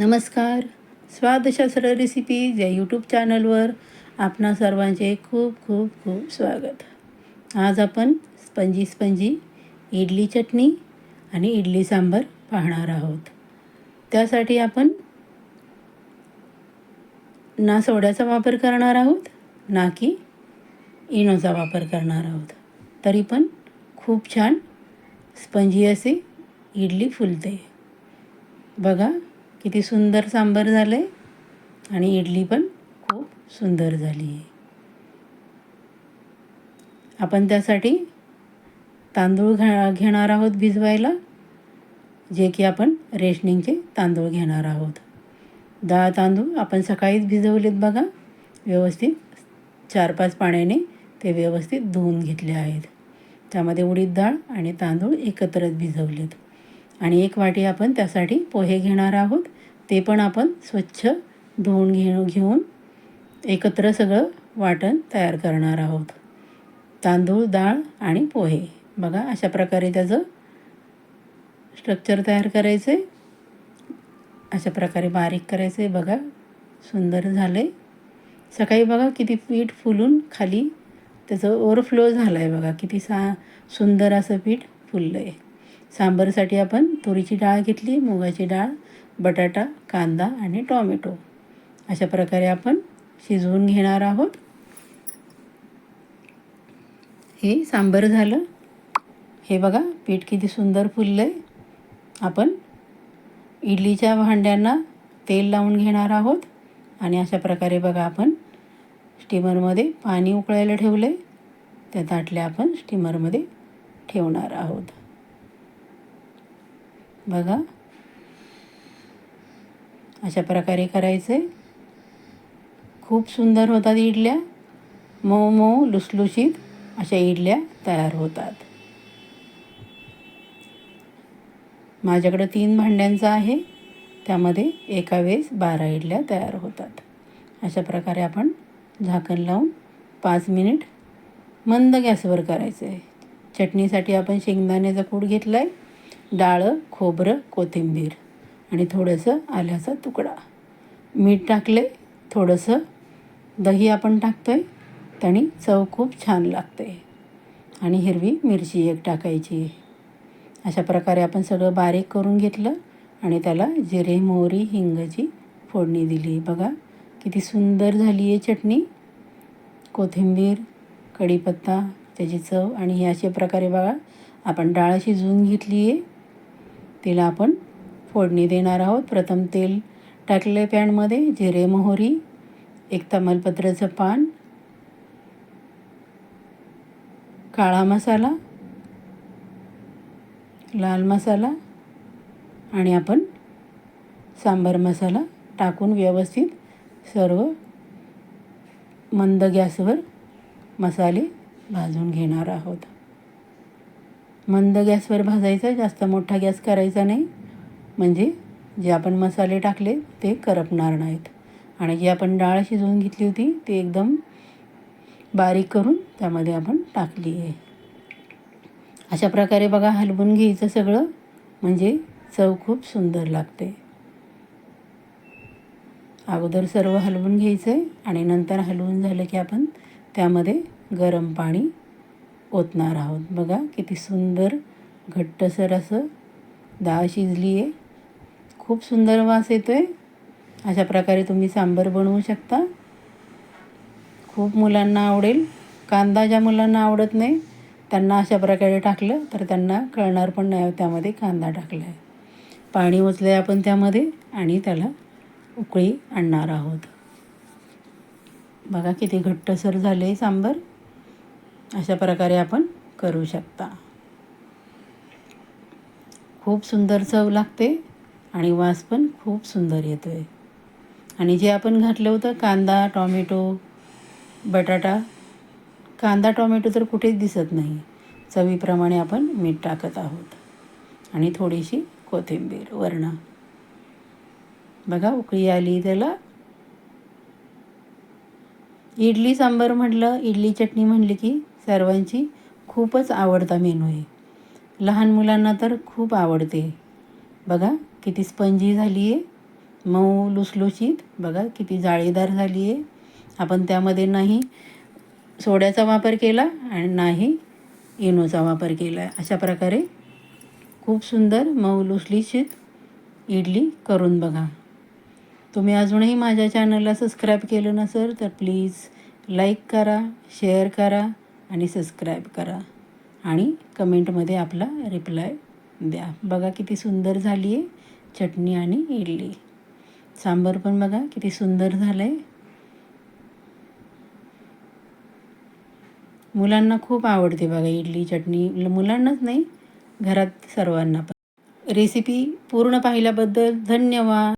नमस्कार. स्वादशास्त्र रेसिपीज या यूट्यूब चॅनलवर आपणा सर्वांचे खूप खूप खूप स्वागत. आज आपण स्पंजी स्पंजी इडली चटणी आणि इडली सांबार पाहणार आहोत. त्यासाठी आपण ना सोड्याचा वापर करणार आहोत ना की इनोचा वापर करणार आहोत. तरी पण खूप छान स्पंजी असे इडली फुलते. बघा किती सुंदर सांबार झालं आहे आणि इडली पण खूप सुंदर झाली आहे. आपण त्यासाठी तांदूळ घा घेणार आहोत भिजवायला जे की आपण रेशनिंगचे तांदूळ घेणार आहोत. डाळ तांदूळ आपण सकाळीच भिजवलेत बघा. व्यवस्थित चार पाच पाण्याने ते व्यवस्थित धुवून घेतले आहेत. त्यामध्ये उडीद डाळ आणि तांदूळ एकत्रच भिजवलेत. आणि एक वाटी आपण त्यासाठी पोहे घेणार आहोत. ते पण आपण स्वच्छ धुवून घेऊन घेऊन एकत्र सगळं वाटण तयार करणार आहोत. तांदूळ डाळ आणि पोहे. बघा अशा प्रकारे त्याचं स्ट्रक्चर तयार करायचं आहे अशा प्रकारे बारीक करायचं आहे बघा सुंदर झालं आहे सकाळी बघा किती पीठ फुलून खाली त्याचं ओव्हरफ्लो झालं आहे बघा. किती सा सुंदर असं पीठ फुललं आहे सांबारसाठी आपण तुरीची डाळ घेतली मुगाची डाळ बटाटा कांदा आणि टॉमॅटो. अशा प्रकारे आपण शिजवून घेणार आहोत. हे सांबर झालं. हे बघा पीठ किती सुंदर फुललं आहे आपण इडलीच्या भांड्यांना तेल लावून घेणार आहोत. आणि अशा प्रकारे बघा आपण स्टीमरमध्ये पाणी उकळायला ठेवलं आहे त्या ताटल्या आपण स्टीमरमध्ये ठेवणार आहोत. बघा. अशा प्रकारे करायचं. आहे खूप सुंदर होतात इडल्या. मऊ मऊ लुसलुशीत अशा इडल्या तयार होतात. माझ्याकडं तीन भांड्यांचं आहे. त्यामध्ये एका वेळेस बारा इडल्या तयार होतात. अशा प्रकारे आपण झाकण लावून पाच मिनिट मंद गॅसवर करायचं. आहे चटणीसाठी आपण शेंगदाण्याचा कूट घेतला आहे डाळं खोबरं कोथिंबीर आणि थोडंसं आल्याचा तुकडा. मीठ टाकले थोडंसं दही आपण टाकतो आहे त्याने चव खूप छान लागते आणि हिरवी मिरची एक टाकायची. अशा प्रकारे आपण सगळं बारीक करून घेतलं आणि त्याला जिरे मोहरी हिंगाची फोडणी दिली. बघा किती सुंदर झाली आहे चटणी. कोथिंबीर कढीपत्ता त्याची चव आणि हे अशा प्रकारे बघा आपण डाळ शिजवून घेतली आहे तिला आपण फोडणी देणार आहोत. प्रथम तेल टाकले पॅनमध्ये जिरे मोहरी एक तमालपत्राचं पान काळा मसाला लाल मसाला आणि आपण सांबार मसाला टाकून व्यवस्थित सर्व मंद गॅसवर मसाले भाजून घेणार आहोत. मंद गॅसवर भाजायचा जास्त मोठा गॅस करायचा नाही. म्हणजे जे आपण मसाले टाकले ते करपणार नाहीत. आणि जी आपण डाळ शिजवून घेतली होती ती एकदम बारीक करून त्यामध्ये आपण टाकली आहे. अशा प्रकारे बघा हलवून घ्यायचं सगळं. म्हणजे चव खूप सुंदर लागते. अगोदर सर्व हलवून घ्यायचं आहे आणि नंतर हलवून झालं की आपण त्यामध्ये गरम पाणी ओतणार आहोत. बघा किती सुंदर घट्टसर असं डाळ शिजली आहे खूप सुंदर वास येतो आहे अशा प्रकारे तुम्ही सांबर बनवू शकता. खूप मुलांना आवडेल. कांदा ज्या मुलांना आवडत नाही त्यांना अशा प्रकारे टाकलं तर त्यांना कळणार पण नाही त्यामध्ये कांदा टाकला आहे पाणी ओतलं आहे आपण त्यामध्ये आणि त्याला उकळी आणणार आहोत. बघा किती घट्टसर झाले सांबर. अशा प्रकारे आपण करू शकता. खूप सुंदर चव लागते आणि वास पण खूप सुंदर येतो आहे आणि जे आपण घातलं होतं कांदा टॉमॅटो बटाटा कांदा टॉमॅटो तर कुठेच दिसत नाही. चवीप्रमाणे आपण मीठ टाकत आहोत. आणि थोडीशी कोथिंबीर वर्ण. बघा उकळी आली त्याला. इडली सांबार म्हटलं इडली चटणी म्हणली की सर्वांची खूपच आवडता मेनू आहे. लहान मुलांना तर खूप आवडते. बघा किती स्पंजी झाली आहे. मऊ लुसलुशीत. बघा किती जाळीदार झाली आहे. आपण त्यामध्ये नाही सोड्याचा वापर केला आणि नाही इनोचा वापर केला. अशा प्रकारे खूप सुंदर मऊ लुसलुशीत इडली करून बघा. तुम्ही अजूनही माझ्या चॅनलला सबस्क्राईब केलं नसेल तर प्लीज लाईक करा शेअर करा. आणि सबस्क्राईब करा. आणि कमेंटमध्ये आपला रिप्लाय द्या. बघा किती सुंदर झाली आहे चटणी आणि इडली. सांबर पण बघा किती सुंदर झालं आहे मुलांना खूप आवडते बघा इडली चटणी. मुलांनाच नाही घरात सर्वांना पण. रेसिपी पूर्ण पाहिल्याबद्दल धन्यवाद.